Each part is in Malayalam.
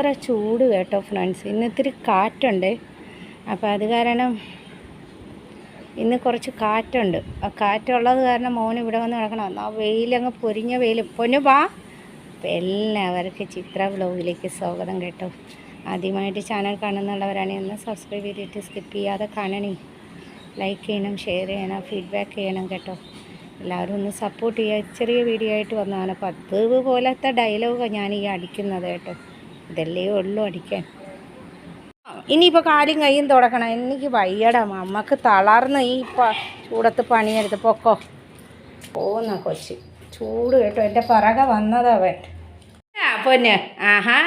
ഭയങ്കര ചൂട് കേട്ടോ ഫ്രണ്ട്സ്. ഇന്ന് ഇത്തിരി കാറ്റുണ്ട്. അപ്പോൾ അത് കാരണം ഇന്ന് കുറച്ച് കാറ്റുണ്ട്. ആ കാറ്റുള്ളത് കാരണം മോൻ ഇവിടെ വന്ന് കിടക്കണം. ആ വെയിലങ്ങ് പൊരിഞ്ഞ വെയിൽ. പൊന്നു വാ എല്ലാവർക്കും ചിത്ര വ്ലോഗിലേക്ക് സ്വാഗതം കേട്ടോ. ആദ്യമായിട്ട് ചാനൽ കാണുന്നുള്ളവരാണെങ്കിൽ ഒന്ന് സബ്സ്ക്രൈബ് ചെയ്തിട്ട് സ്കിപ്പ് ചെയ്യാതെ കാണണേ. ലൈക്ക് ചെയ്യണം ഷെയർ ചെയ്യണം ഫീഡ്ബാക്ക് ചെയ്യണം കേട്ടോ. എല്ലാവരും ഒന്ന് സപ്പോർട്ട് ചെയ്യുക ചെറിയ വീഡിയോ ആയിട്ട് വന്നതാണ്. പത്ത് പോലത്തെ ഡയലോഗാണ് ഞാൻ ഈ അടിക്കുന്നത് കേട്ടോ. ഇതല്ലേ ഉള്ളു അടിക്കാൻ. ഇനിയിപ്പോൾ കാലും കൈയും തുടക്കണം. എനിക്ക് വയ്യടാ അമ്മയ്ക്ക് തളർന്ന് ഈ ഇപ്പോൾ ചൂടത്ത് പണിയെടുത്ത് പൊക്കോ. പോന്ന കൊച്ച്. ചൂട് കേട്ടോ. എന്റെ പിറകെ വന്നതവൻ ആ പൊന്ന്. ആഹാ.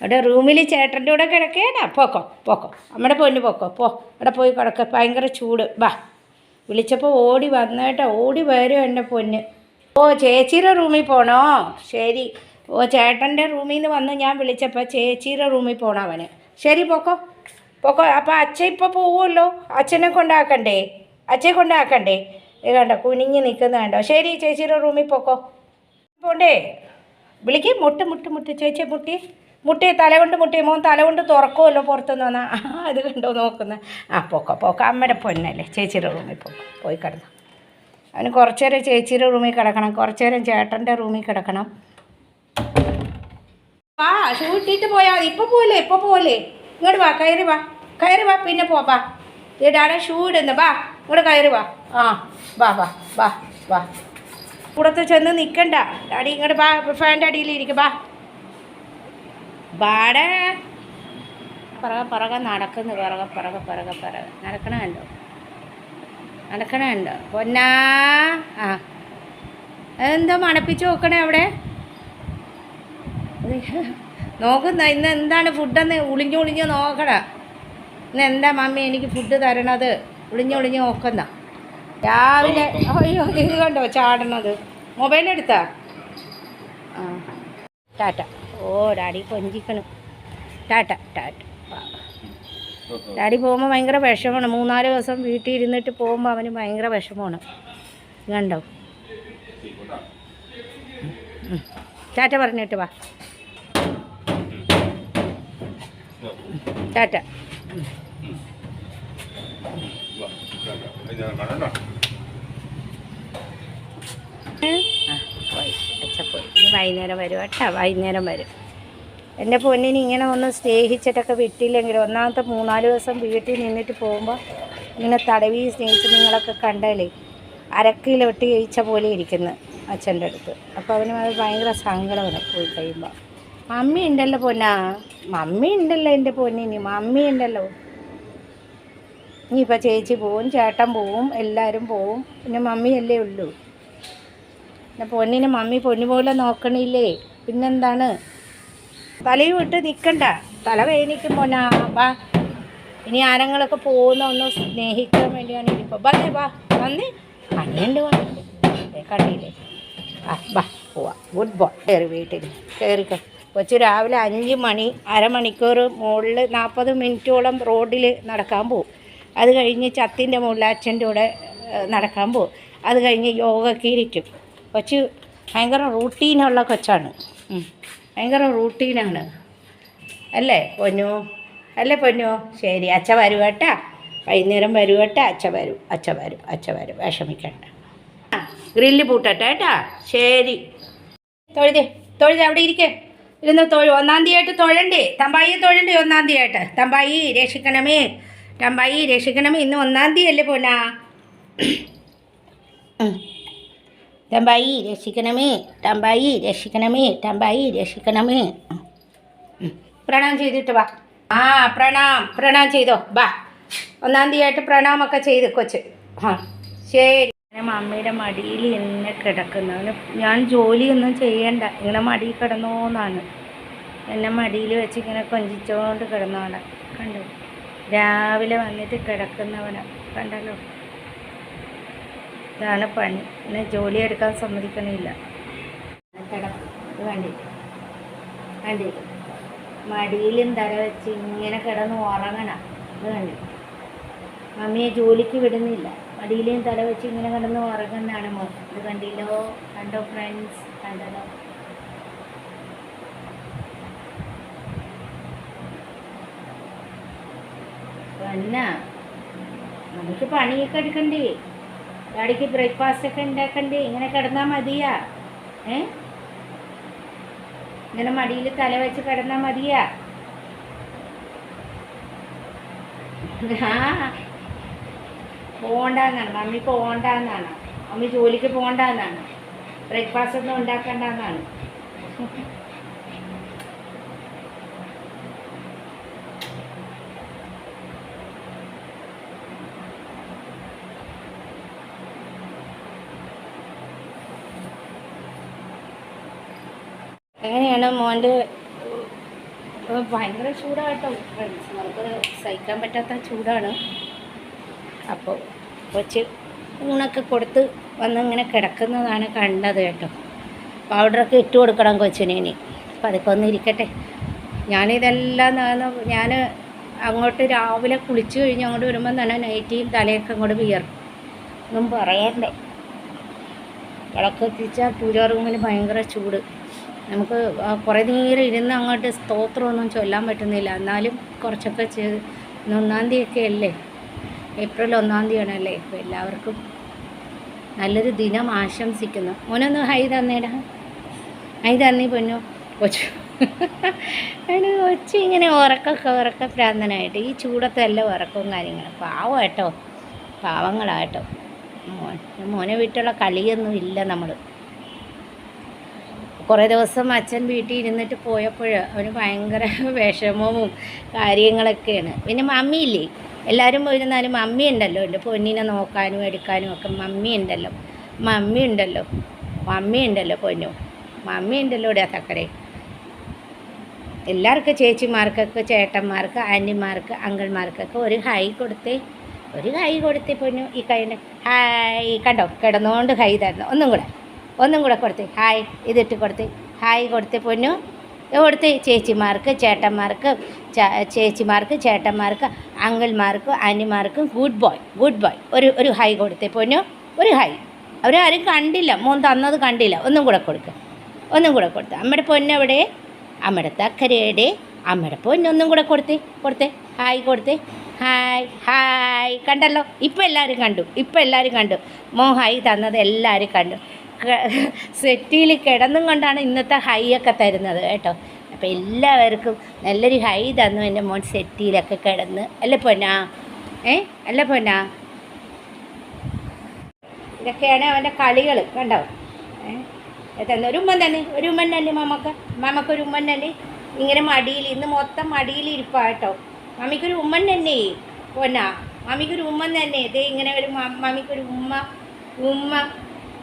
ഇവിടെ റൂമിൽ ചേട്ടന്റെ കൂടെ കിടക്കേടാ. പൊക്കോ പൊക്കോ. നമ്മുടെ പൊന്ന് പൊക്കോ. പോ. അവിടെ പോയി കിടക്ക. ഭയങ്കര ചൂട്. വാ. വിളിച്ചപ്പോൾ ഓടി വന്നേട്ടാ. ഓടി വരും എന്റെ പൊന്ന്. ഓ ചേച്ചിയുടെ റൂമിൽ പോണോ? ശരി. ചേട്ടന്റെ റൂമിൽ നിന്ന് വന്ന് ഞാൻ വിളിച്ചപ്പോൾ ചേച്ചിയുടെ റൂമിൽ പോണവന് ശരി പോക്കോ. പോക്കോ അപ്പോൾ അച്ഛൻ ഇപ്പോൾ പോവുമല്ലോ? അച്ഛനെ കൊണ്ടാക്കണ്ടേ? അച്ഛനെ കൊണ്ടാക്കണ്ടേ? കണ്ടോ കുനിഞ്ഞ് നിൽക്കുന്ന കണ്ടോ? ശരി ചേച്ചിയുടെ റൂമിൽ പോക്കോ. പോണ്ടേ? വിളിക്ക്. മുട്ട് മുട്ട് മുട്ട്. ചേച്ചി മുട്ടി. മുട്ടി തല കൊണ്ട് മുട്ടി. മോൻ തല കൊണ്ട് തുറക്കുമല്ലോ പുറത്തുനിന്ന് വന്നാൽ ഇത് കണ്ടോ നോക്കുന്നത് ആ പോക്കോ പോക്കോ. അമ്മയുടെ പൊന്നല്ലേ. ചേച്ചിയുടെ റൂമിൽ പോക്കോ. പോയി കിടന്നു. അവന് കുറച്ചേരം ചേച്ചിയുടെ റൂമിൽ കിടക്കണം. കുറച്ചേരം ചേട്ടന്റെ റൂമിൽ കിടക്കണം. വാ പോയാൽ മതി. ഇപ്പോൾ പോലെ ഇപ്പൊ പോലെ ഇങ്ങോട്ട് വാ കയറി വാ. കയറി വാ പിന്നെ പോ വാ. ഇടാടെ വാ ഇങ്ങോട്ട് കയറി വാ. ആ വാ വാ വാ വാ. കൂടത്ത് ചെന്ന് നിൽക്കണ്ട ഡാഡി ഇങ്ങോട്ട് വാ ഫാന്റെ അടിയിൽ ഇരിക്കും വാ. വാടേ. പിറകെ പറക നടക്കുന്നു പറക പറക പറക പറക. നടക്കണമല്ലോ നടക്കണമല്ലോ പൊന്നാ. ആ. എന്തോ മണപ്പിച്ച് നോക്കണേ അവിടെ. നോക്കുന്ന ഇന്ന് എന്താണ് ഫുഡെന്ന് ഒളിഞ്ഞു ഒളിഞ്ഞു നോക്കണ ഇന്ന് എന്താ മമ്മി എനിക്ക് ഫുഡ് തരണത്? ഒളിഞ്ഞു ഒളിഞ്ഞു നോക്കുന്ന. രാവിലെ അയ്യോ ഇത് കണ്ടോ ചാടണത്? മൊബൈൽ എടുത്താ? ആ. ടാറ്റ. ഓ ഡാഡി കൊഞ്ചിക്കണം. Tata tata. ഡാഡി പോകുമ്പോൾ ഭയങ്കര വിഷമമാണ്. മൂന്നാൽ ദിവസം വീട്ടിൽ ഇരുന്നിട്ട് പോകുമ്പോൾ അവന് ഭയങ്കര വിഷമമാണ്. കണ്ടോ? ചാറ്റ ടാറ്റ പറഞ്ഞിട്ട് വാ. ടാറ്റ. വൈകുന്നേരം വരും കേട്ടോ. വൈകുന്നേരം വരും. എന്റെ പൊന്നിന് ഇങ്ങനെ ഒന്ന് സ്നേഹിച്ചിട്ടൊക്കെ വിട്ടില്ലെങ്കിൽ ഒന്നാമത്തെ മൂന്നാൽ ദിവസം വീട്ടിൽ നിന്നിട്ട് പോകുമ്പോൾ ഇങ്ങനെ തടവി സ്നേഹിച്ച് നിങ്ങളൊക്കെ കണ്ടാലേ അരക്കിലോ വെട്ടി കഴിച്ച പോലെ ഇരിക്കുന്നു അച്ഛന്റെ അടുത്ത്. അപ്പോൾ അവന് അത് ഭയങ്കര സങ്കടമാണ് പോയി കഴിയുമ്പോൾ മമ്മി ഉണ്ടല്ലോ പൊന്നാ. മമ്മി ഉണ്ടല്ലോ എന്റെ പൊന്നിന്. മമ്മി ഉണ്ടല്ലോ. ഇനിയിപ്പോൾ ചേച്ചി പോവും ചേട്ടൻ പോവും എല്ലാവരും പോവും. പിന്നെ മമ്മിയല്ലേ ഉള്ളൂ. പിന്നെ പൊന്നിനെ മമ്മി പൊന്നു പോലെ നോക്കണില്ലേ? പിന്നെന്താണ്? തലയും ഇട്ട് നിൽക്കണ്ട തല വേദനിക്കും പൊന്നാ. വാ. ഇനി ആരങ്ങളൊക്കെ പോകുന്ന ഒന്ന് സ്നേഹിക്കാൻ വേണ്ടിയാണ് ഇനിയിപ്പോൾ വന്നേ വാ. വന്നേ. അനിയുണ്ട് വന്നിട്ട് കണ്ടില്ലേ? ആ വാ പോവാ. ഗുഡ് ബോയ് കയറി വീട്ടിൽ കയറിക്കോ കൊച്ചു രാവിലെ അഞ്ച് മണി അരമണിക്കൂർ മുകളിൽ നാൽപ്പത് മിനിറ്റോളം റോഡിൽ നടക്കാൻ പോവും. അത് കഴിഞ്ഞ് ചത്തിന്റെ മുകളിൽ അച്ഛന്റെ കൂടെ നടക്കാൻ പോവും. അത് കഴിഞ്ഞ് യോഗയ്ക്ക് ഇരിക്കും കൊച്ച് ഭയങ്കര റൂട്ടീനുള്ള കൊച്ചാണ്. ഭയങ്കര റൂട്ടീനാണ്. അല്ലേ പൊന്നു? അല്ലേ പൊന്നു? ശരി അച്ഛ വരും കേട്ടാ. വൈകുന്നേരം വരും കേട്ടാ. അച്ഛ വരും അച്ഛ വരും അച്ഛ വരും. വിഷമിക്കണ്ട. ആ ഗ്രില്ല് പൂട്ടട്ടെ കേട്ടാ. ശരി. തൊഴുതേ തൊഴുതേ അവിടെ ഇരിക്കേ. ഇരുന്ന് തൊഴു. ഒന്നാം തീയതിയായിട്ട് തൊഴണ്ടേ? തമ്പായി തൊഴണ്ടേ ഒന്നാം തീയതിയായിട്ട് തമ്പായി രക്ഷിക്കണമേ. തമ്പായി രക്ഷിക്കണമേ. ഇന്ന് ഒന്നാം തീയതി അല്ലേ പോനാ തമ്പായി രക്ഷിക്കണമേ. തമ്പായി രക്ഷിക്കണമേ. തമ്പായി രക്ഷിക്കണമേ. പ്രണാം ചെയ്തിട്ട് വാ. ആ പ്രണാം. പ്രണാം ചെയ്തോ. വാ ഒന്നാം തീയതി ആയിട്ട് പ്രണാമൊക്കെ ചെയ്ത് കൊച്ച്. ആ ശരി. ഞാൻ മമ്മിയുടെ മടിയിൽ എന്നെ കിടക്കുന്നു. അവന് ഞാൻ ജോലിയൊന്നും ചെയ്യണ്ട. ഇങ്ങനെ മടിയിൽ കിടന്നോന്നാണ്. എന്നെ മടിയിൽ വെച്ച് ഇങ്ങനെ കൊഞ്ചിച്ചോണ്ട് കിടന്നവനെ കണ്ടു? രാവിലെ വന്നിട്ട് കിടക്കുന്നവനെ കണ്ടല്ലോ? ഇതാണ് പണി. എന്നെ ജോലി എടുക്കാൻ സമ്മതിക്കണില്ല. കിടക്കും വേണ്ടി മടിയിലും തല വെച്ച് ഇങ്ങനെ കിടന്ന് ഉറങ്ങണം. അത് കണ്ടിട്ട് മമ്മിയെ ജോലിക്ക് വിടുന്നില്ല. അടിയിലെയും തല വെച്ച് ഇങ്ങനെ കിടന്ന് ഉറങ്ങുന്നതാണ് മോൻ. ഇത് കണ്ടില്ലോ? കണ്ടോ ഫ്രണ്ട്സ് കണ്ടല്ലോ എന്നാ നമുക്ക് പണിയൊക്കെ എടുക്കണ്ടേ? ഡാഡിക്ക് ബ്രേക്ക്ഫാസ്റ്റ് ഒക്കെ ഉണ്ടാക്കണ്ടേ? ഇങ്ങനെ കിടന്നാൽ മതിയാ. ഏ? ഇങ്ങനെ മടിയിൽ തല വെച്ച് കിടന്നാൽ മതിയാ. പോകണ്ടെന്നാണ്. മമ്മി പോകണ്ടെന്നാണ്. മമ്മി ജോലിക്ക് പോകണ്ടെന്നാണ്. ബ്രേക്ക്ഫാസ്റ്റ് ഒന്നും ഉണ്ടാക്കണ്ടെന്നാണ്. എങ്ങനെയാണ് മോന്റെ ഭയങ്കര ചൂടാട്ടോ ഫ്രണ്ട്സ് നമുക്ക് സഹിക്കാൻ പറ്റാത്ത ചൂടാണ്. അപ്പോൾ കൊച്ച് ഊണൊക്കെ കൊടുത്ത് വന്ന് ഇങ്ങനെ കിടക്കുന്നതാണ് കണ്ടത് കേട്ടോ. പൗഡറൊക്കെ ഇട്ട് കൊടുക്കണം കൊച്ചിന് ഇനി. അപ്പം അതൊക്കെ ഒന്ന് ഇരിക്കട്ടെ. ഞാനിതെല്ലാം ഞാൻ അങ്ങോട്ട് രാവിലെ കുളിച്ച് കഴിഞ്ഞ് അങ്ങോട്ട് വരുമ്പം തന്നെ നൈറ്റിയും തലയൊക്കെ അങ്ങോട്ട് വിയർക്കും. ഒന്നും പറയണ്ട. വിളക്കെത്തിച്ചാൽ പൂജാ റൂമിൽ ഭയങ്കര ചൂട്. നമുക്ക് കുറേ നേരം ഇരുന്ന് അങ്ങോട്ട് സ്തോത്രമൊന്നും ചൊല്ലാൻ പറ്റുന്നില്ല. എന്നാലും കുറച്ചൊക്കെ ചെയ്ത് ഒന്നാം തീയതിയൊക്കെ അല്ലേ ഏപ്രിൽ ഒന്നാം തീയതിയാണല്ലേ അപ്പോൾ എല്ലാവർക്കും നല്ലൊരു ദിനം ആശംസിക്കുന്നു. മോനൊന്ന് ഹൈ തന്നേടാ. ഹൈ തന്നീ പൊന്നു. കൊച്ചു. അതിന് കൊച്ചു ഇങ്ങനെ ഉറക്കൊക്കെ ഉറക്ക പ്രാന്തനായിട്ട്. ഈ ചൂടത്തല്ല ഉറക്കവും കാര്യങ്ങളും. പാവം കേട്ടോ. പാവങ്ങളാട്ടോ. മോൻ മോനെ വീട്ടിലുള്ള കളിയൊന്നും ഇല്ല നമ്മൾ കുറേ ദിവസം അച്ഛൻ വീട്ടിൽ ഇരുന്നിട്ട് പോയപ്പോൾ അവന് ഭയങ്കര വിഷമവും കാര്യങ്ങളൊക്കെയാണ്. പിന്നെ മമ്മിയില്ലേ? എല്ലാവരും പോയിരുന്നാലും മമ്മി ഉണ്ടല്ലോ. എന്റെ പൊന്നിനെ നോക്കാനും എടുക്കാനും ഒക്കെ മമ്മി ഉണ്ടല്ലോ. മമ്മി ഉണ്ടല്ലോ. മമ്മി ഉണ്ടല്ലോ പൊന്നു. മമ്മി ഉണ്ടല്ലോ ഇവിടെ തക്കരെ എല്ലാവർക്കും ചേച്ചിമാർക്കൊക്കെ ചേട്ടന്മാർക്ക് ആന്റിമാർക്ക് അങ്കിൾമാർക്കൊക്കെ ഒരു ഹൈ കൊടുത്തേ ഒരു ഹൈ കൊടുത്തേ പൊന്നു ഈ കൈന്റെ ഹായ്. കണ്ടോ? കിടന്നുകൊണ്ട് ഹൈ തരണം ഒന്നും കൂടെ. ഒന്നും കൂടെ കൊടുത്തേ. ഹായ്. ഇതിട്ട് കൊടുത്തേ. ഹായ് കൊടുത്തേ പൊന്നു. ഇത് കൊടുത്തേ ചേച്ചിമാർക്ക് ചേട്ടന്മാർക്ക് ചേച്ചിമാർക്ക് ചേട്ടന്മാർക്ക് അങ്കിൾമാർക്ക് ആന്റിമാർക്കും ഗുഡ് ബോയ് ഗുഡ് ബോയ് ഒരു ഒരു ഹൈ കൊടുത്തേ പൊന്നു? ഒരു ഹൈ അവരാരും കണ്ടില്ല. മോൻ തന്നത് കണ്ടില്ല. ഒന്നും കൂടെ കൊടുക്കുക ഒന്നും കൂടെ കൊടുത്തു. അമ്മയുടെ പൊന്നെവിടെ അമ്മയുടെ തക്കരയുടെ അമ്മയുടെ പൊന്നൊന്നും കൂടെ കൊടുത്തേ കൊടുത്തേ. ഹായ് കൊടുത്തേ. ഹായ് ഹായ് കണ്ടല്ലോ? ഇപ്പം എല്ലാവരും കണ്ടു. ഇപ്പം എല്ലാവരും കണ്ടു. മോ ഹായ് തന്നത് എല്ലാവരും കണ്ടു. സെറ്റിയിൽ കിടന്നും കൊണ്ടാണ് ഇന്നത്തെ ഹൈ ഒക്കെ തരുന്നത് കേട്ടോ. അപ്പോൾ എല്ലാവർക്കും നല്ലൊരു ഹൈ തന്നു എന്റെ മോൻ സെറ്റിയിലൊക്കെ കിടന്ന്. അല്ലേ പൊന്നാ? ഏ? അല്ല പൊന്നാ? ഇതൊക്കെയാണ് അവന്റെ കളികൾ കണ്ടോ? ഏ? തന്നെ ഒരു ഉമ്മൻ തന്നെ ഒരു ഉമ്മൻ തന്നെ മമ്മക്ക് മമ്മക്ക് ഒരു ഉമ്മൻ തന്നെ. ഇങ്ങനെ മടിയിൽ ഇന്ന് മൊത്തം മടിയിൽ ഇരിപ്പാ കേട്ടോ. മമ്മിക്കൊരു ഉമ്മൻ തന്നെ. പൊന്നാ? മമ്മിക്കൊരു ഉമ്മൻ തന്നെ. ഇതേ ഇങ്ങനെ ഒരു മമ്മിക്കൊരു ഉമ്മ ഉമ്മ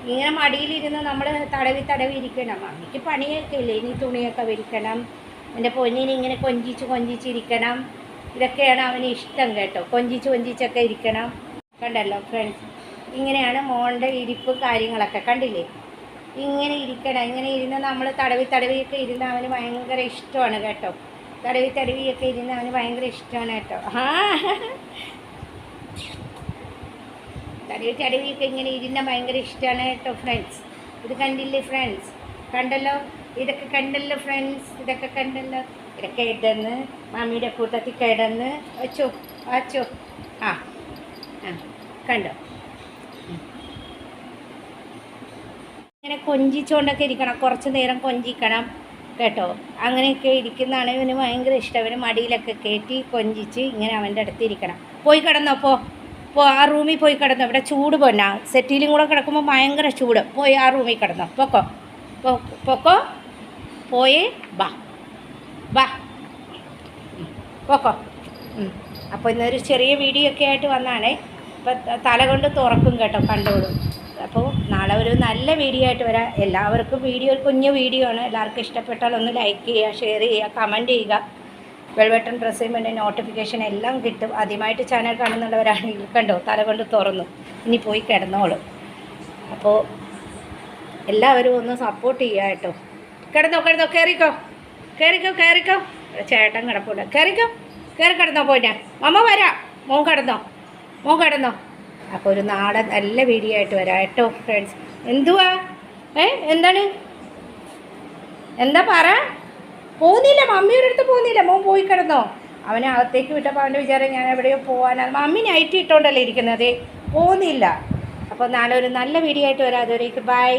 ഇങ്ങനെ മടിയിലിരുന്ന് നമ്മൾ തടവി തടവി ഇരിക്കണം. അമ്മയ്ക്ക് പണിയൊക്കെ ഇല്ലേ ഇനി തുണിയൊക്കെ വിരിക്കണം. എന്റെ പൊന്നിനെ ഇങ്ങനെ കൊഞ്ചിച്ച് കൊഞ്ചിച്ചിരിക്കണം. ഇതൊക്കെയാണ് അവന് ഇഷ്ടം കേട്ടോ. കൊഞ്ചിച്ച് കൊഞ്ചിച്ചൊക്കെ ഇരിക്കണം. കണ്ടല്ലോ ഫ്രണ്ട്സ് ഇങ്ങനെയാണ് മോളുടെ ഇരിപ്പ് കാര്യങ്ങളൊക്കെ. കണ്ടില്ലേ? ഇങ്ങനെ ഇരിക്കണം. ഇങ്ങനെ ഇരുന്ന് നമ്മൾ തടവി തടവിയൊക്കെ ഇരുന്ന് അവന് ഭയങ്കര ഇഷ്ടമാണ് കേട്ടോ. തടവി തടവിയൊക്കെ ഇരുന്ന് അവന് ഭയങ്കര ഇഷ്ടമാണ് കേട്ടോ. ആ തടവി തടവിയൊക്കെ ഇങ്ങനെ ഇരുന്ന ഭയങ്കര ഇഷ്ടമാണ് കേട്ടോ ഫ്രണ്ട്സ് ഇത് കണ്ടില്ലേ ഫ്രണ്ട്സ് കണ്ടല്ലോ? ഇതൊക്കെ കണ്ടല്ലോ ഫ്രണ്ട്സ് ഇതൊക്കെ കണ്ടല്ലോ? ഇതൊക്കെ ഇടന്ന് മമ്മിയുടെ കൂട്ടത്തിൽ കിടന്ന് അച്ചോ അച്ചോ ആ ആ കണ്ടോ? ഇങ്ങനെ കൊഞ്ചിച്ചുകൊണ്ടൊക്കെ ഇരിക്കണം കുറച്ച് നേരം കൊഞ്ചിക്കണം കേട്ടോ? അങ്ങനെയൊക്കെ ഇരിക്കുന്നതാണ് ഇവന് ഭയങ്കര ഇഷ്ടം. ഇവന് മടിയിലൊക്കെ കയറ്റി കൊഞ്ചിച്ച് ഇങ്ങനെ അവന്റെ അടുത്ത് ഇരിക്കണം. പോയി കിടന്നോ പോ. പോ ആ റൂമിൽ പോയി കിടന്നു. ഇവിടെ ചൂട് പോന്ന സെറ്റിലും കൂടെ കിടക്കുമ്പോൾ ഭയങ്കര ചൂട്. പോയി ആ റൂമിൽ കിടന്നു. പൊക്കോ? പൊക്കോ? പോയേ ബാ ബാ പൊക്കോ? അപ്പോൾ ഇന്നൊരു ചെറിയ വീഡിയോ ഒക്കെ ആയിട്ട് വന്നാണേ. ഇപ്പം തല കൊണ്ട് തുറക്കും കേട്ടോ കണ്ടോളൂ. അപ്പോൾ നാളെ ഒരു നല്ല വീഡിയോ ആയിട്ട് വരാം. എല്ലാവർക്കും വീഡിയോ ഒരു കുഞ്ഞു വീഡിയോ ആണ്. എല്ലാവർക്കും ഇഷ്ടപ്പെട്ടാൽ ഒന്ന് ലൈക്ക് ചെയ്യുക ഷെയർ ചെയ്യുക കമന്റ് ചെയ്യുക. ബെൽ ബട്ടൺ പ്രസ് ചെയ്യുമ്പോൾ എന്റെ നോട്ടിഫിക്കേഷൻ എല്ലാം കിട്ടും. ആദ്യമായിട്ട് ചാനൽ കാണുന്നുള്ളവരാണെങ്കിൽ കണ്ടോ തല കൊണ്ട് തുറന്നു. ഇനി പോയി കിടന്നോളും. അപ്പോൾ എല്ലാവരും ഒന്ന് സപ്പോർട്ട് ചെയ്യുക കേട്ടോ. കിടന്നോ കിടന്നോ കയറിക്കോ കയറിക്കോ കയറിക്കോ ചേട്ടൻ കിടപ്പുണ്ട്. കയറിക്കോ കയറി കിടന്നോ പോയിട്ടാ അമ്മ വരാം. മോൻ കിടന്നോ. മോൻ കിടന്നോ. അപ്പോൾ ഒരു നാടൻ നല്ല വീഡിയോ ആയിട്ട് വരാം കേട്ടോ ഫ്രണ്ട്സ് എന്തുവാ? ഏ എന്താണ്? എന്താ പറ? പോകുന്നില്ല മമ്മിയുടെ അടുത്ത് പോകുന്നില്ല. മോൻ പോയി കിടന്നോ. അവനെ അകത്തേക്ക് വിട്ടപ്പോൾ അവന്റെ വിചാരം ഞാൻ എവിടെയോ പോകാനാണ് മമ്മി നൈറ്റ് ഇട്ടോണ്ടല്ലേ ഇരിക്കുന്നത്. പോകുന്നില്ല. അപ്പോൾ നാളെ ഒരു നല്ല വീഡിയോ ആയിട്ട് വരാം. അതുവരേക്ക് ബൈ